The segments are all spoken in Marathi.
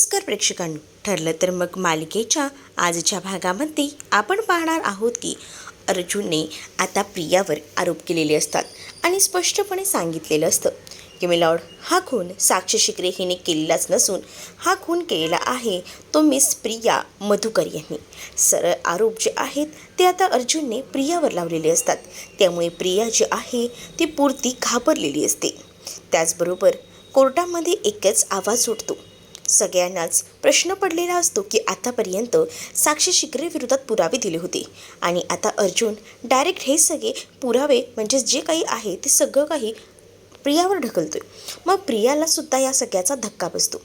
नमस्कार प्रेक्षकांनो ठरलं तर मग मालिकेच्या आजच्या भागामध्ये आपण पाहणार आहोत की अर्जुनने आता प्रियावर आरोप केलेले असतात आणि स्पष्टपणे सांगितलेलं असतं की मिलॉर्ड हा खून साक्षी शिकरे हिने केलेलाच नसून हा खून केलेला आहे तो मिस प्रिया मधुकर यांनी. सरळ आरोप जे आहेत ते आता अर्जुनने प्रियावर लावलेले असतात. त्यामुळे प्रिया जी आहे ती पुरती घाबरलेली असते. त्याचबरोबर कोर्टामध्ये एकच आवाज उठतो. सगळ्यांनाच प्रश्न पडलेला असतो की आतापर्यंत साक्षी शिकरे विरोधात पुरावे दिले होते. आणि आता अर्जुन डायरेक्ट हे सगळे पुरावे म्हणजेच जे काही आहे ते सगळं काही प्रियावर ढकलतोय. मग प्रियाला सुद्धा या सगळ्याचा धक्का बसतो.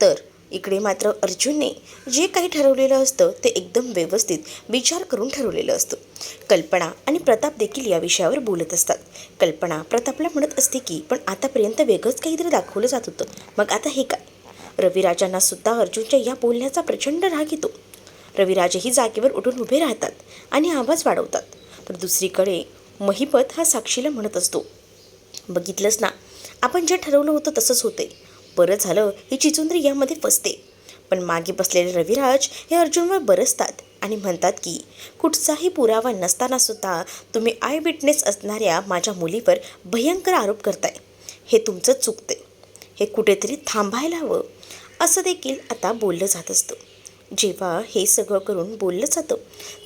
तर इकडे मात्र अर्जुनने जे काही ठरवलेलं असतं ते एकदम व्यवस्थित विचार करून ठरवलेलं असतं. कल्पना आणि प्रताप देखील या विषयावर बोलत असतात. कल्पना प्रतापला म्हणत असते की पण आतापर्यंत वेगळंच काहीतरी दाखवलं जात होतं. मग आता हे काय? रविराजांना सुद्धा अर्जुनच्या या बोलण्याचा प्रचंड राग येतो. रविराजही जागेवर उठून उभे राहतात आणि आवाज वाढवतात. तर दुसरीकडे महिपत हा साक्षीला म्हणत असतो बघितलंच ना आपण जे ठरवलं होतं तसंच होते बरं झालं ही चिचुंद्री यामध्ये फसते. पण मागे बसलेले रविराज हे अर्जुनवर बरसतात आणि म्हणतात की कुठचाही पुरावा नसताना सुद्धा तुम्ही आय विटनेस असणाऱ्या माझ्या मुलीवर भयंकर आरोप करताय. हे तुमचं चुकते हे कुठेतरी थांबायला हवं. असं देखील आता बोललं जात असतं. जेव्हा हे सगळं करून बोललं जातं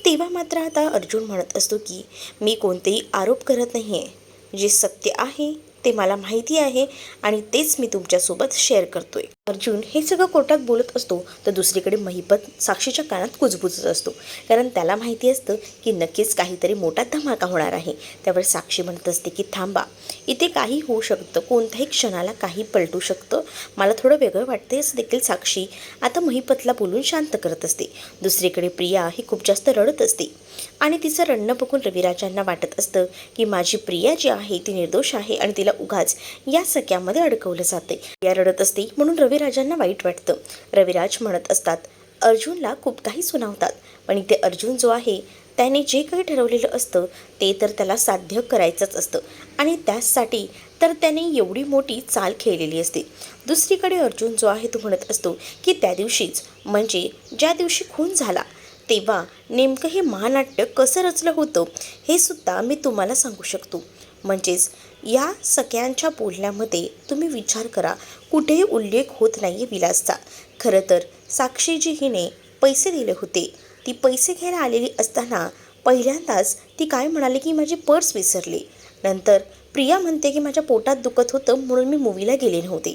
तेव्हा मात्र आता अर्जुन म्हणत असतो की मी कोणतेही आरोप करत नाही आहे जे सत्य आहे ते मला माहिती आहे आणि तेच मी तुमच्यासोबत शेअर करतोय. अर्जुन हे सगळं कोर्टात बोलत असतो तर दुसरीकडे महिपत साक्षीच्या कानात कुजबुजत असतो. कारण त्याला माहिती असतं की नक्कीच काहीतरी मोठा धमाका होणार आहे. त्यावर साक्षी म्हणत असते की थांबा इथे काही होऊ शकतं. कोणत्याही क्षणाला काही पलटू शकतं. मला थोडं वेगळं वाटते असं देखील साक्षी आता महिपतला बोलून शांत करत असते. दुसरीकडे प्रिया ही खूप जास्त रडत असते. आणि तिचं रडणं बघून रविराजांना वाटत असतं की माझी प्रिया जी आहे ती निर्दोष आहे आणि तिला उगाच या सगळ्यामध्ये अडकवलं जाते या रडत असते म्हणून रविराजांना वाईट वाटतं. रविराज म्हणत असतात अर्जुनला खूप काही सुनावतात पण इथे अर्जुन जो आहे त्याने जे काही ठरवलेलं असतं ते तर त्याला साध्य करायचंच असतं. आणि त्यासाठी तर त्याने एवढी मोठी चाल खेळलेली असते. दुसरीकडे अर्जुन जो आहे तो म्हणत असतो की त्या दिवशीच म्हणजे ज्या दिवशी खून झाला तेव्हा नेमकं हे महानाट्य कसं रचलं होतं हे सुद्धा मी तुम्हाला सांगू शकतो. म्हणजेच या सगळ्यांच्या बोलण्यामध्ये तुम्ही विचार करा कुठेही उल्लेख होत नाही आहे विलासचा. खरं तर साक्षीजी हिने पैसे दिले होते. ती पैसे घ्यायला आलेली असताना पहिल्यांदाच ती काय म्हणाली की माझी पर्स विसरली. नंतर प्रिया म्हणते की माझ्या पोटात दुखत होतं म्हणून मी मूवीला गेले नव्हते.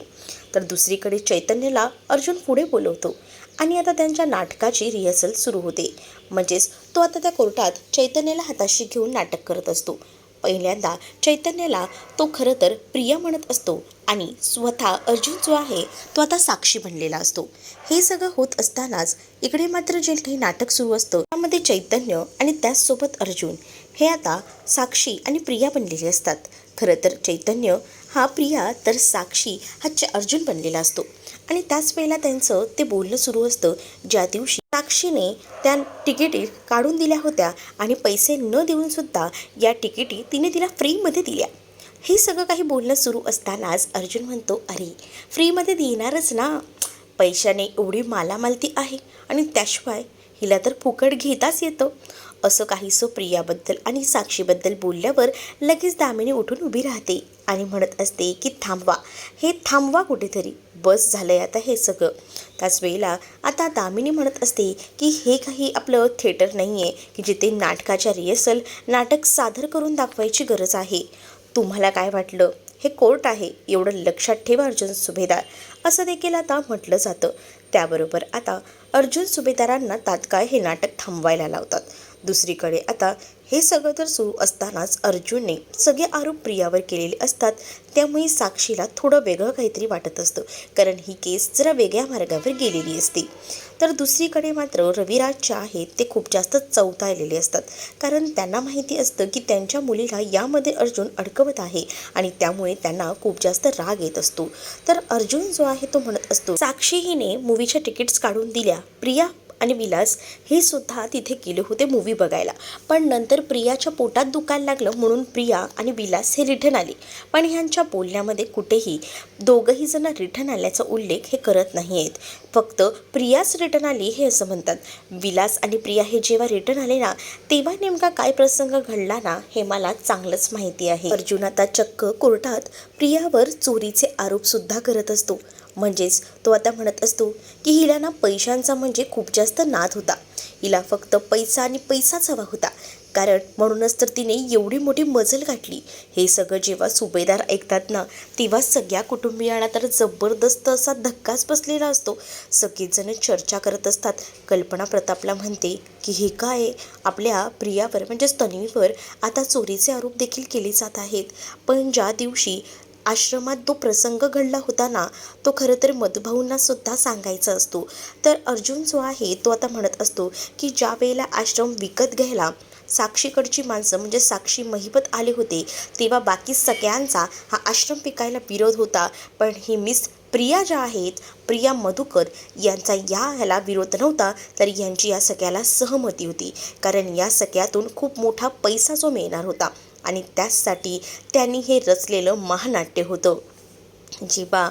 तर दुसरीकडे चैतन्यला अर्जुन पुढे बोलवतो. आणि आता त्यांच्या नाटकाची रिहर्सल सुरू होते. म्हणजेच तो आता त्या कोर्टात चैतन्याला हाताशी घेऊन नाटक करत असतो. पहिल्यांदा चैतन्याला तो खरं तर प्रिया म्हणत असतो आणि स्वतः अर्जुन जो आहे तो आता साक्षी बनलेला असतो. हे सगळं होत असतानाच इकडे मात्र जे काही नाटक सुरू असतं त्यामध्ये चैतन्य आणि त्याचसोबत अर्जुन. हे आता साक्षी आणि प्रिया बनलेले असतात. खरं तर चैतन्य हा प्रिया तर साक्षी हा च अर्जुन बनलेला असतो. आणि त्याच वेळेला त्यांचं ते बोलणं सुरू असतं. ज्या दिवशी साक्षीने त्या तिकिटी काढून दिल्या होत्या आणि पैसे न देऊन सुद्धा या तिकिटी तिने तिला फ्रीमध्ये दिल्या. हे सगळं काही बोलणं सुरू असतानाच अर्जुन म्हणतो अरे फ्रीमध्ये देणारच ना. पैशाने एवढी मालामालती आहे आणि त्याशिवाय हिला तर फुकट घेताच येतं. असं काहीसं प्रियाबद्दल आणि साक्षीबद्दल बोलल्यावर लगेच दामिनी उठून उभी राहते. आणि म्हणत असते की थांबवा. हे थांबवा कुठेतरी. बस झालंय आता हे सगळं. त्याच वेळेला आता दामिनी म्हणत असते की हे काही आपलं थिएटर नाही आहे की जिथे नाटकाच्या रिहर्सल नाटक सादर करून दाखवायची गरज आहे. तुम्हाला काय वाटलं? हे कोर्ट आहे. एवढं लक्षात ठेवा अर्जुन सुभेदार. असं देखील आता म्हटलं जातं. त्याबरोबर आता अर्जुन सुभेदारांना तात्काळ हे नाटक थांबवायला लावतात. दुसरीकडे आता हे सगळं तर सुरू असतानाच अर्जुनने सगळे आरोप प्रियावर केलेले असतात. त्यामुळे साक्षीला थोडं वेगळं काहीतरी वाटत असतं. कारण ही केस जरा वेगळ्या मार्गावर गेलेली असते. तर दुसरीकडे मात्र रविराज जे आहेत ते खूप जास्त चौथायलेले असतात. कारण त्यांना माहिती असतं की त्यांच्या मुलीला यामध्ये अर्जुन अडकवत आहे आणि त्यामुळे त्यांना खूप जास्त राग येत असतो. तर अर्जुन जो आहे तो म्हणत असतो साक्षी हिने मूवीच्या तिकीट्स काढून दिल्या. प्रिया आणि विलास हे सुद्धा तिथे गेले होते मूवी बघायला. पण नंतर प्रियाच्या पोटात दुखायला लागलं म्हणून प्रिया आणि विलास हे रिटर्न आले. पण ह्यांच्या बोलण्यामध्ये कुठेही दोघंही जण रिटर्न आल्याचा उल्लेख हे करत नाही आहेत फक्त प्रियाच रिटर्न आली हे असं म्हणतात. विलास आणि प्रिया हे जेव्हा रिटर्न आले ना तेव्हा नेमका काय प्रसंग घडला ना हे मला चांगलंच माहिती आहे. अर्जुन आता चक्क कोर्टात प्रियावर चोरीचे आरोप सुद्धा करत असतो. म्हणजेच तो आता म्हणत असतो की हिला ना पैशांचा म्हणजे खूप जास्त नाद होता. हिला फक्त पैसा आणि पैसाच हवा होता. कारण म्हणूनच तर तिने एवढी मोठी मजल गाठली. हे सगळं जेव्हा सुभेदार ऐकतात ना तेव्हा सगळ्या कुटुंबियांना तर जबरदस्त असा धक्काच बसलेला असतो. सगळेजण चर्चा करत असतात. कल्पना प्रतापला म्हणते की हे काय? आपल्या प्रियावर म्हणजेच तन्वीवर आता चोरीचे आरोप देखील केले जात आहेत. पण ज्या दिवशी आश्रमात जो प्रसंग घडला होता ना तो खरं तर मधुभाऊंना सुद्धा सांगायचा असतो. तर अर्जुन जो आहे तो आता म्हणत असतो की ज्या वेळेला आश्रम विकत घ्यायला साक्षीकडची माणसं म्हणजे साक्षी महिपत आले होते तेव्हा बाकी सगळ्यांचा हा आश्रम पिकायला विरोध होता. पण ही मिस प्रिया ज्या आहेत प्रिया मधुकर यांचा या ह्याला विरोध नव्हता तर यांची या सगळ्याला सहमती होती. कारण या सगळ्यातून खूप मोठा पैसा जो मिळणार होता. आणि त्याचसाठी त्यांनी हे रचलेलं महानाट्य होतं. जेव्हा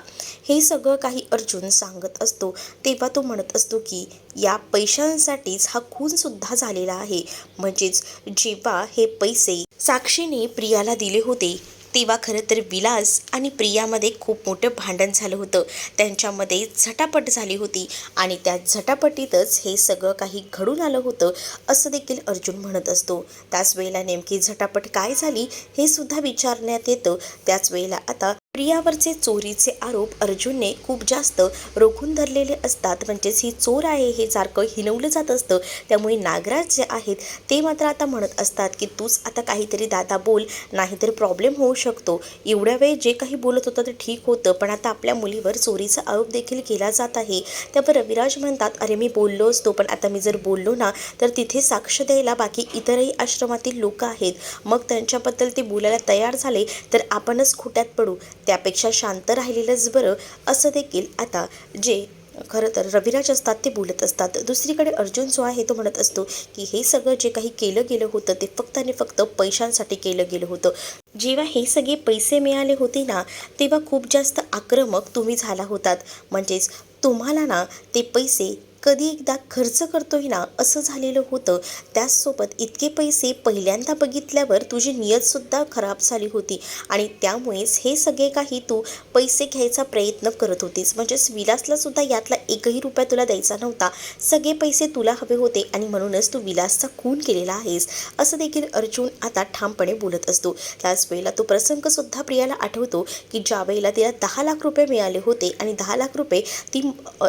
हे सगळं काही अर्जुन सांगत असतो. तेव्हा तो म्हणत असतो की या पैशांसाठीच हा खूनसुद्धा झालेला आहे. म्हणजेच जेव्हा हे पैसे साक्षीने प्रियाला दिले होते. तेव्हा खरं तर विलास आणि प्रियामध्ये खूप मोठं भांडण झालं होतं. त्यांच्यामध्ये झटापट झाली होती आणि त्या झटापटीतच हे सगळं काही घडून आलं होतं असं देखील अर्जुन म्हणत असतो. त्याच वेळेला नेमकी झटापट काय झाली हे सुद्धा विचारण्यात येतं. त्याच वेळेला आता प्रियावरचे चोरीचे आरोप अर्जुनने खूप जास्त रोखून धरलेले असतात. म्हणजेच ही चोर आहे हे सारखं हिनवलं जात असतं. त्यामुळे नागराज जे आहेत ते मात्र आता म्हणत असतात की तूच आता काहीतरी दादा बोल नाहीतर प्रॉब्लेम होऊ शकतो. एवढ्या वेळ जे काही बोलत होतं ते ठीक होतं पण आता आपल्या मुलीवर चोरीचा आरोप देखील केला जात आहे. त्यावर रविराज म्हणतात अरे मी बोललो असतो पण आता मी जर बोललो ना तर तिथे साक्ष द्यायला बाकी इतरही आश्रमातील लोक आहेत. मग त्यांच्याबद्दल ते बोलायला तयार झाले तर आपणच खोट्यात पडू. त्यापेक्षा शांत राहिलेलंच बरं असं देखील आता जे खरं तर रविराज असतात ते बोलत असतात. दुसरीकडे अर्जुन जो आहे तो म्हणत असतो की हे सगळं जे काही केलं गेलं होतं ते फक्त आणि फक्त पैशांसाठी केलं गेलं होतं. जेव्हा हे सगळे पैसे मिळाले होते ना तेव्हा खूप जास्त आक्रमक तुम्ही झाला होतात. म्हणजेच तुम्हाला ना ते पैसे कधी एकदा खर्च करतोय ना असं झालेलं होतं. त्याचसोबत इतके पैसे पहिल्यांदा बघितल्यावर तुझी नियतसुद्धा खराब झाली होती. आणि त्यामुळेच हे सगळे काही तू पैसे घ्यायचा प्रयत्न करत होतीस. म्हणजेच विलासलासुद्धा यातला एकही रुपया तुला द्यायचा नव्हता. सगळे पैसे तुला हवे होते आणि म्हणूनच तू विलासचा खून केलेला आहेस असं देखील अर्जुन आता ठामपणे बोलत असतो. त्याच वेळेला तो प्रसंगसुद्धा प्रियाला आठवतो की ज्या वेळेला तिला दहा लाख रुपये मिळाले होते आणि दहा लाख रुपये ती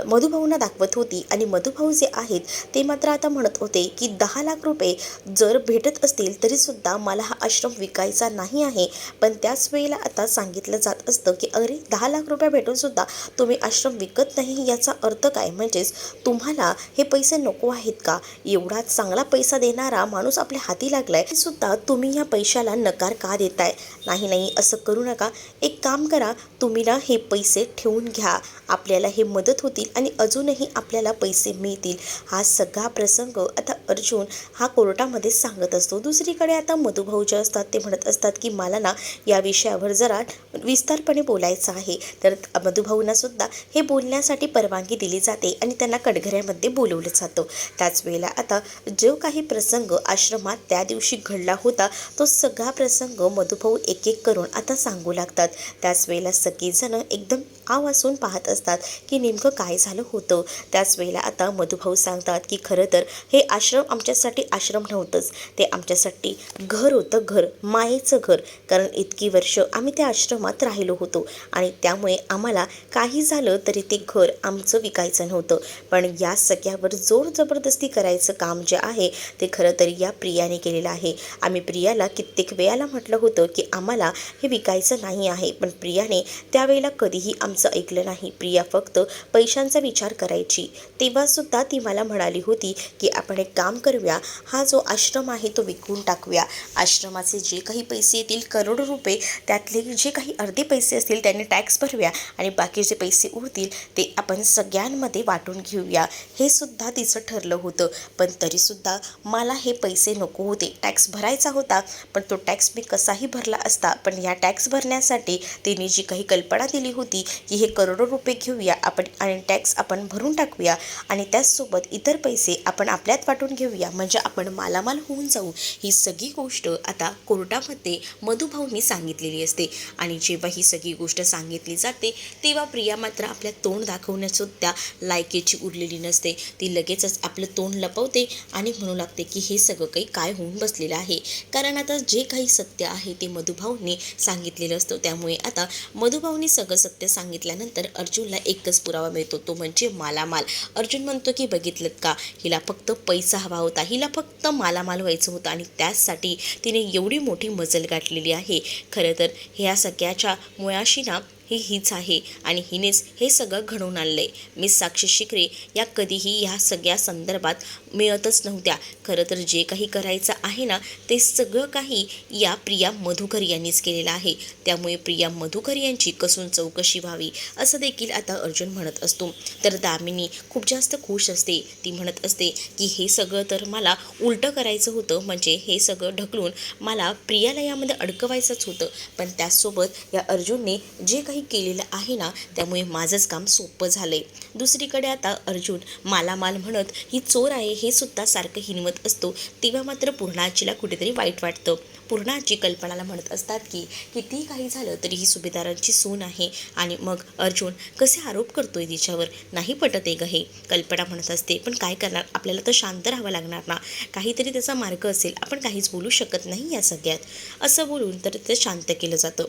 मधुभाऊंना दाखवत होती आणि आणि मधुभाऊ जे आहेत ते मात्र आता म्हणत होते की दहा लाख रुपये जर भेटत असतील तरीसुद्धा मला हा आश्रम विकायचा नाही आहे. पण त्याच वेळेला आता सांगितलं जात असतं की अरे दहा लाख रुपये भेटूनसुद्धा तुम्ही आश्रम विकत नाही याचा अर्थ काय? म्हणजेच तुम्हाला हे पैसे नको आहेत का? एवढा चांगला पैसा देणारा माणूस आपल्या हाती लागलाय सुद्धा तुम्ही या पैशाला नकार का देताय? नाही नाही असं करू नका. एक काम करा तुम्ही ना हे पैसे ठेवून घ्या. आपल्याला हे मदत होतील आणि अजूनही आपल्याला पैसे मिळतील. हा सगळा प्रसंग आता अर्जुन हा कोर्टामध्ये सांगत असतो. दुसरीकडे आता मधुभाऊ जे असतात ते म्हणत असतात की मला ना या विषयावर जरा विस्तारपणे बोलायचं आहे. तर मधुभाऊंना सुद्धा हे बोलण्यासाठी परवानगी दिली जाते आणि त्यांना कडघऱ्यामध्ये बोलवलं जातं. त्याच वेळेला आता जो काही प्रसंग आश्रमात त्या दिवशी घडला होता तो सगळा प्रसंग मधुभाऊ एक एक करून आता सांगू लागतात. त्याच वेळेला सगळेजणं एकदम आव असून पाहत असतात की नेमकं काय झालं होतं. त्याच वेळेला आता मधुभाऊ सांगतात की खरं तर हे आश्रम आमच्यासाठी आश्रम नव्हतंच. ते आमच्यासाठी घर होतं घर मायेचं घर. कारण इतकी वर्ष आम्ही त्या आश्रमात राहिलो होतो. आणि त्यामुळे आम्हाला काही झालं तरी ते घर आमचं विकायचं नव्हतं. पण या सगळ्यावर जोर जबरदस्ती करायचं काम जे आहे ते खरं तर या प्रियाने केलेलं आहे. आम्ही प्रियाला कित्येक वेळाला म्हटलं होतं की आम्हाला हे विकायचं नाही आहे. पण प्रियाने त्यावेळेला कधीही आमचं प्रियांचं ऐकलं नाही प्रिया फक्त पैशांचा विचार करायची. तेव्हासुद्धा ती मला म्हणाली होती की आपण एक काम करूया. हा जो आश्रम आहे तो विकून टाकूया. आश्रमाचे जे काही पैसे येतील करोडो रुपये त्यातले जे काही अर्धे पैसे असतील त्यांनी टॅक्स भरूया आणि बाकीचे पैसे उरतील ते आपण सगळ्यांमध्ये वाटून घेऊया. हे सुद्धा तिचं ठरलं होतं. पण तरीसुद्धा मला हे पैसे नको होते. टॅक्स भरायचा होता. पण तो टॅक्स मी कसाही भरला असता. पण ह्या टॅक्स भरण्यासाठी तिने जी काही कल्पना दिली होती की हे करोडो रुपये घेऊया आपण आणि टॅक्स आपण भरून टाकूया आणि त्याचसोबत इतर पैसे आपण आपल्यात वाटून घेऊया. म्हणजे आपण मालामाल होऊन जाऊ ही सगळी गोष्ट आता कोर्टामध्ये मधुभाऊंनी सांगितलेली असते. आणि जेव्हा ही सगळी गोष्ट सांगितली जाते तेव्हा प्रिया मात्र आपल्या तोंड दाखवण्यासुद्धा लायकीची उरलेली नसते. ती लगेचच आपलं तोंड लपवते आणि म्हणू लागते की हे सगळं काही काय होऊन बसलेलं आहे. कारण आता जे काही सत्य आहे ते मधुभाऊंनी सांगितलेलं असतं. त्यामुळे आता मधुभाऊंनी सगळं सत्य सांगितल्यानंतर अर्जुनला एकच पुरावा मिळतो तो म्हणजे मालामाल. अर्जुन म्हणतो की बघितलं का? हिला फक्त पैसा हवा होता. हिला फक्त मालामाल व्हायचं होतं आणि त्याचसाठी तिने एवढी मोठी मजल गाठलेली आहे. खरं तर ह्या सगळ्याच्या मुळाशी ना ही हीच आहे आणि हिनेच हे सगळं घडवून आणलंय. मिस साक्षी शिकरे या कधीही ह्या सगळ्या संदर्भात मिळतच नव्हत्या. खरं तर जे काही करायचं आहे ना ते सगळं काही या प्रिया मधुकर यांनीच केलेलं आहे. त्यामुळे प्रिया मधुकर यांची कसून चौकशी व्हावी असं देखील आता अर्जुन म्हणत असतो. तर दामिनी खूप जास्त खुश असते. ती म्हणत असते की हे सगळं तर मला उलटं करायचं होतं. म्हणजे हे सगळं ढकलून मला प्रियाला यामध्ये अडकवायचंच होतं. पण त्याचसोबत या अर्जुनने जे काही केलेलं आहे ना त्यामुळे माझंच काम सोपं झालं आहे दुसरीकडे आता अर्जुन मालामाल म्हणत ही चोर आहे हे सुद्धा सारखं हिनवत असतो. तेव्हा मात्र पूर्णाजीला कुठेतरी वाईट वाटतं. पूर्णाजी कल्पनाला म्हणत असतात की कितीही काही झालं तरी ही सुभेदारांची सून आहे. आणि मग अर्जुन कसे आरोप करतोय तिच्यावर? नाही पटत आहे हे. कल्पना म्हणत असते पण काय करणार? आपल्याला तर शांत राहावं लागणार ना? काहीतरी त्याचा मार्ग असेल. आपण काहीच बोलू शकत नाही या सगळ्यात. असं बोलून तर ते शांत केलं जातं.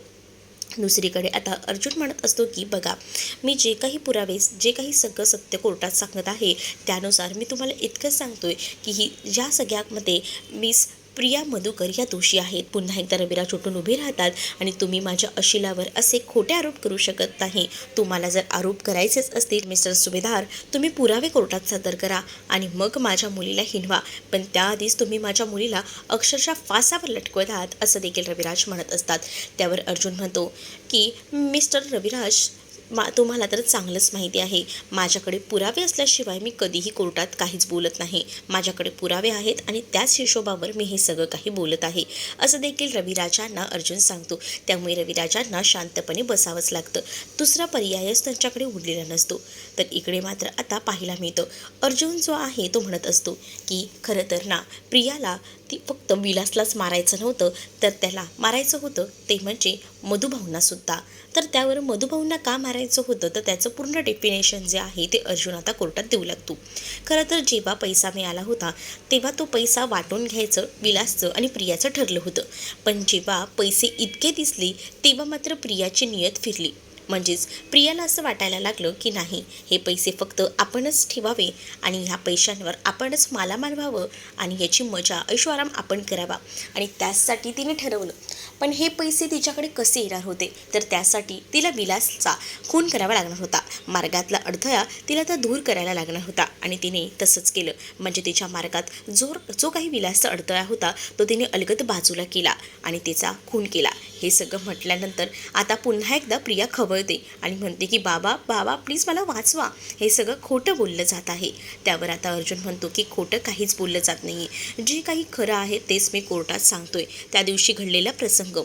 दुसरीकडे आता अर्जुन म्हणत असतो की बघा मी जे काही पुरावे जे काही सगळं सत्य कोर्टात सांगत आहे त्यानुसार मी तुम्हाला इतकंच सांगतोय की ही ज्या सगळ्यामध्ये मिस प्रिया मधुकर या दोषी आहेत. पुन्हा एकदा रविराज उठून उभे राहतात आणि तुम्ही माझ्या अशिलावर असे खोटे आरोप करू शकत नाही. तुम्हाला जर आरोप करायचेच असतील मिस्टर सुभेदार तुम्ही पुरावे कोर्टात सादर करा आणि मग माझ्या मुलीला हिनवा पण त्याआधीच तुम्ही माझ्या मुलीला अक्षरशः फासावर लटकवत आहात असं देखील रविराज म्हणत असतात. त्यावर अर्जुन म्हणतो की मिस्टर रविराज मा तुम्हाला तर चांगलंच माहिती आहे. माझ्याकडे पुरावे असल्याशिवाय मी कधीही कोर्टात काहीच बोलत नाही. माझ्याकडे पुरावे आहेत आणि त्याच हिशोबावर मी हे सगळं काही बोलत आहे. असं देखील रविराजांना अर्जुन सांगतो. त्यामुळे रविराजांना शांतपणे बसावंच लागतं. दुसरा पर्यायच त्यांच्याकडे उरलेला नसतो. तर इकडे मात्र आता पाहायला मिळतं. अर्जुन जो आहे तो म्हणत असतो की खरं तर ना प्रियाला ती फक्त विलासलाच मारायचं नव्हतं तर त्याला मारायचं होतं ते म्हणजे मधुभावनासुद्धा तर त्यावर मधुभावना का मारायचं होतं तर त्याचं पूर्ण डेफिनेशन जे आहे ते अर्जुन आता कोर्टात देऊ लागतो. खरं तर जेव्हा पैसा मिळाला होता तेव्हा तो पैसा वाटून घ्यायचं विलासचं आणि प्रियाचं ठरलं होतं. पण जेव्हा पैसे इतके दिसले तेव्हा मात्र प्रियाची नियत फिरली. म्हणजेच प्रियाला असं वाटायला लागलं की नाही हे पैसे फक्त आपणच ठेवावे आणि ह्या पैशांवर आपणच मालामाल व्हावं आणि याची मजा ऐश्वाराम आपण करावा. आणि त्यासाठी तिने ठरवलं. पण हे पैसे तिच्याकडे कसे येणार होते? तर त्यासाठी तिला विलासचा खून करावा लागणार होता. मार्गातला अडथळा तिला तर दूर करायला लागणार होता आणि तिने तसंच केलं. म्हणजे तिच्या मार्गात जो जो काही विलासचा अडथळा होता तो तिने अलगद बाजूला केला आणि तिचा खून केला. हे सगळं म्हटल्यानंतर आता पुन्हा एकदा प्रिया खवळते आणि म्हणते की बाबा बाबा प्लीज मला वाचवा. हे सगळं खोटं बोललं जात आहे. त्यावर आता अर्जुन म्हणतो की खोटं काहीच बोललं जात नाही जे काही खरं आहे तेच मी कोर्टात सांगतोय. त्या दिवशी घडलेला प्रसंग.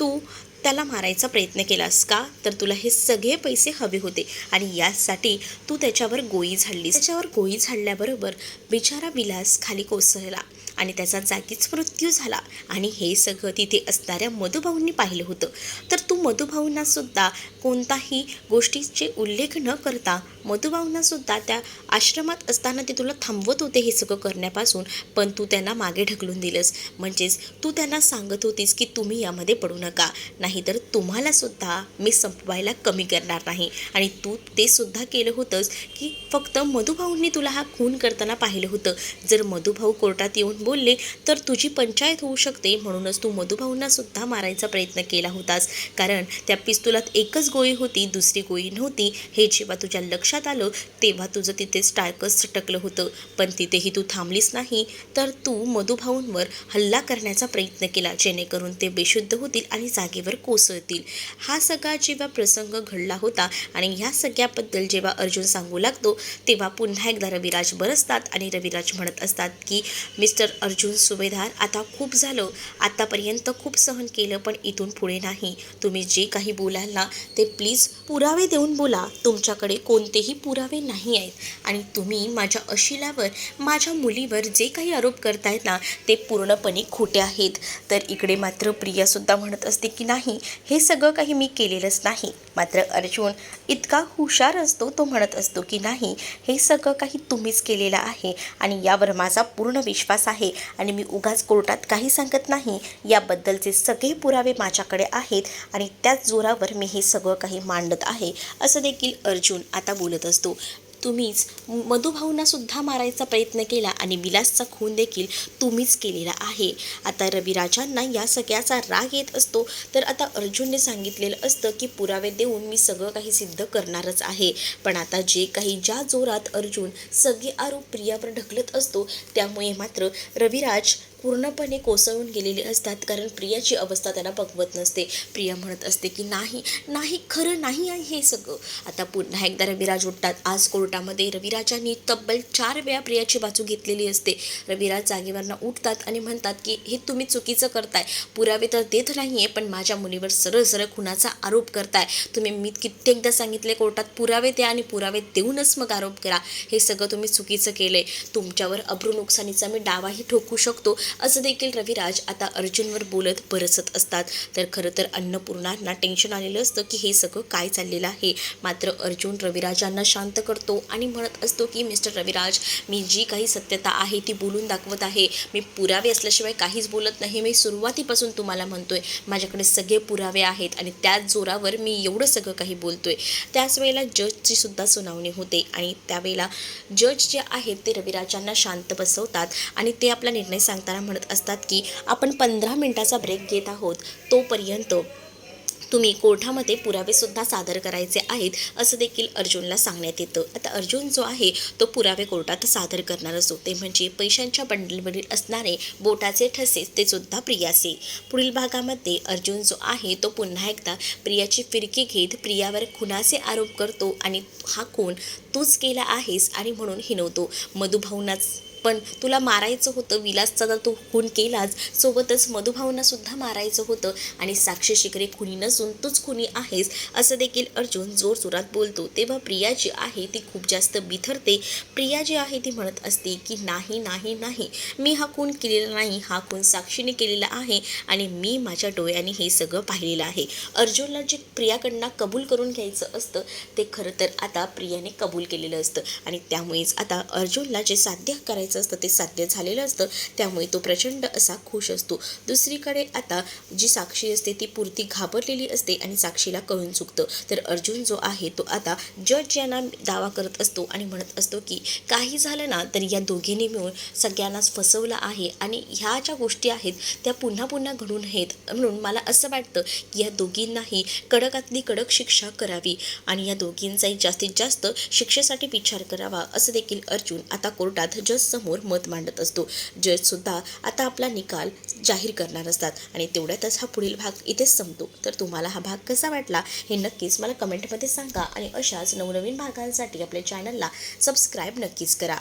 तू त्याला मारायचा प्रयत्न केलास का? तर तुला हे सगळे पैसे हवे होते आणि यासाठी तू त्याच्यावर गोळी झाडलीस. त्याच्यावर गोळी झाडल्याबरोबर बिचारा विलास खाली कोसळला. आणि त्याचा जागीच मृत्यू झाला. आणि हे सगळं तिथे असणाऱ्या मधुभाऊंनी पाहिलं होतं. तर तू मधुभाऊंनासुद्धा कोणताही गोष्टीचे उल्लेख न करता मधुभाऊंनासुद्धा त्या आश्रमात असताना ते तुला थांबवत होते हे सगळं करण्यापासून पण तू त्यांना मागे ढकलून दिलंस. म्हणजेच तू त्यांना सांगत होतीस की तुम्ही यामध्ये पडू नका. नाहीतर तुम्हालासुद्धा मी संपवायला कमी करणार नाही. आणि तू ते सुद्धा केलं होतंस की फक्त मधुभाऊंनी तुला हा खून करताना पाहिलं होतं. जर मधुभाऊ कोर्टात येऊन बोलले तर तुझी पंचायत होऊ शकते. म्हणूनच तू मधुभाऊंना सुद्धा मारायचा प्रयत्न केला होतास. कारण त्या पिस्तुलात एकच गोळी होती दुसरी गोळी नव्हती. हे जेव्हा तुझ्या लक्षात आलं तेव्हा तुझं तिथेच टाळकंच टकलं होतं. पण तिथेही तू थांबलीस नाही तर तू मधुभाऊंवर हल्ला करण्याचा प्रयत्न केला जेणेकरून ते बेशुद्ध होतील आणि जागेवर कोसळतील. हा सगळा जेव्हा प्रसंग घडला होता आणि ह्या सगळ्याबद्दल जेव्हा अर्जुन सांगू लागतो तेव्हा पुन्हा एकदा रविराज बरसतात आणि रविराज म्हणत असतात की मिस्टर अर्जुन सुभेदार आता खूप झालं. आतापर्यंत खूप सहन केलं पण इथून पुढे नाही. तुम्ही जे काही बोलाल ना ते प्लीज पुरावे देऊन बोला. तुमच्याकडे कोणतेही पुरावे नाही आहेत. आणि तुम्ही माझ्या अशिलावर माझ्या मुलीवर जे काही आरोप करतायत ना ते पूर्णपणे खोटे आहेत. तर इकडे मात्र प्रियासुद्धा म्हणत असते की नाही हे सगळं काही मी केलेलंच नाही. मात्र अर्जुन इतका हुशार असतो तो म्हणत असतो की नाही हे सगळं काही तुम्हीच केलेलं आहे. आणि यावर माझा पूर्ण विश्वास आहे. आणि मी उगाच कोर्टात काही सांगत नाही. याबद्दलचे सगळे पुरावे माझ्याकडे आहेत आणि त्याच जोरावर मी हे सगळं काही मांडत आहे असं देखील अर्जुन आता बोलत असतो. तुम्हीच मधुभाऊंना सुद्धा मारायचा प्रयत्न केला आणि विलासचा खून देखील तुम्हीच केलेला आहे. आता रविराजांना या सगळ्याचा राग येत असतो. तर आता अर्जुनने सांगितलेलं असतं की पुरावे देऊन मी सगळं काही सिद्ध करणारच आहे. पण आता जे काही ज्या जोरात अर्जुन सगळे आरोप प्रियावर ढकलत असतो त्यामुळे मात्र रविराज पूर्णपणे कोसळून गेलेले असतात. कारण प्रियाची अवस्था त्यांना पकवत नसते. प्रिया म्हणत असते की नाही नाही खरं नाही आहे हे सगळं. आता पुन्हा एकदा रविराज उठतात. आज कोर्टामध्ये रविराजांनी तब्बल चार वेळा प्रियाची बाजू घेतलेली असते. रविराज जागेवरनं उठतात आणि म्हणतात की हे तुम्ही चुकीचं करताय. पुरावे तर देत नाही आहे पण माझ्या मुलीवर सरळ सरळ खुनाचा आरोप करताय. तुम्ही मी कित्येकदा सांगितले कोर्टात पुरावे द्या आणि पुरावे देऊनच मग आरोप करा. हे सगळं तुम्ही चुकीचं केलं आहे तुमच्यावर अब्रू नुकसानीचा मी डावाही ठोकू शकतो. असं देखील रविराज आता अर्जुनवर बोलत बरसत असतात. तर खरं तर अन्नपूर्णांना टेन्शन आलेलं असतं की हे सगळं काय चाललेलं आहे? मात्र अर्जुन रविराजांना शांत करतो आणि म्हणत असतो की मिस्टर रविराज मी जी काही सत्यता आहे ती बोलून दाखवत आहे. मी पुरावे असल्याशिवाय काहीच बोलत नाही. मी सुरुवातीपासून तुम्हाला म्हणतोय माझ्याकडे सगळे पुरावे आहेत आणि त्याच जोरावर मी एवढं सगळं काही बोलतोय. त्याच वेळेला जजची सुद्धा सुनावणी होते आणि त्यावेळेला जज जे आहेत ते रविराजांना शांत बसवतात आणि ते आपला निर्णय सांगताना म्हणत असतात की आपण पंधरा मिनटाचा ब्रेक घेत आहोत तोपर्यंत तुम्ही कोर्टामध्ये पुरावेसुद्धा सादर करायचे आहेत असं देखील अर्जुनला सांगण्यात येतं. आता अर्जुन जो आहे तो पुरावे कोर्टात सादर करणार असतो ते म्हणजे पैशांच्या बंडलवरील असणारे बोटाचे ठसे ते सुद्धा प्रियाचे. पुढील भागामध्ये अर्जुन जो आहे तो पुन्हा एकदा प्रियाची फिरकी घेत प्रियावर खुनाचे आरोप करतो आणि हा खून तूच केला आहेस आणि म्हणून हिनवतो. मधुभाऊंनाच पण तुला मारायचं होतं विलासचा तर तू खून केलाच सोबतच मधुभावनासुद्धा मारायचं होतं आणि साक्षी शिकरे खुनी नसून तूच खुनी आहेस असं देखील अर्जुन जोरजोरात बोलतो. तेव्हा प्रिया जी आहे ती खूप जास्त बिथरते. प्रिया जी आहे ती म्हणत असते की नाही नाही नाही. मी हा खून केलेला नाही. हा खून साक्षीने केलेला आहे आणि मी माझ्या डोळ्याने हे सगळं पाहिलेलं आहे. अर्जुनला जे प्रियाकडनं कबूल करून घ्यायचं असतं ते खरं तर आता प्रियाने कबूल केलेलं असतं. आणि त्यामुळेच आता अर्जुनला जे साध्य करायचं असतं ते साध्य झालेलं असतं त्यामुळे तो प्रचंड असा खुश असतो. दुसरीकडे आता जी साक्षी असते ती पुरती घाबरलेली असते आणि साक्षीला कळून चुकतं. तर अर्जुन जो आहे तो आता जज यांना दावा करत असतो आणि म्हणत असतो की काही झालं ना तर या दोघींनी मिळून सगळ्यांनाच फसवलं आहे आणि ह्या ज्या गोष्टी आहेत त्या पुन्हा पुन्हा घडून आहेत. म्हणून मला असं वाटतं की या दोघींनाही कडकातली कडक शिक्षा करावी आणि या दोघींचाही जास्तीत जास्त शिक्षेसाठी विचार करावा असं देखील अर्जुन आता कोर्टात जज समोर मत मांडत असतो. जजसुद्धा आता आपला निकाल जाहीर करणार असतात आणि तेवढ्यातच हा पुढील भाग इथेच संपतो. तर तुम्हाला हा भाग कसा वाटला हे नक्कीच मला कमेंटमध्ये सांगा आणि अशाच नवनवीन भागांसाठी आपल्या चॅनलला सबस्क्राईब नक्कीच करा.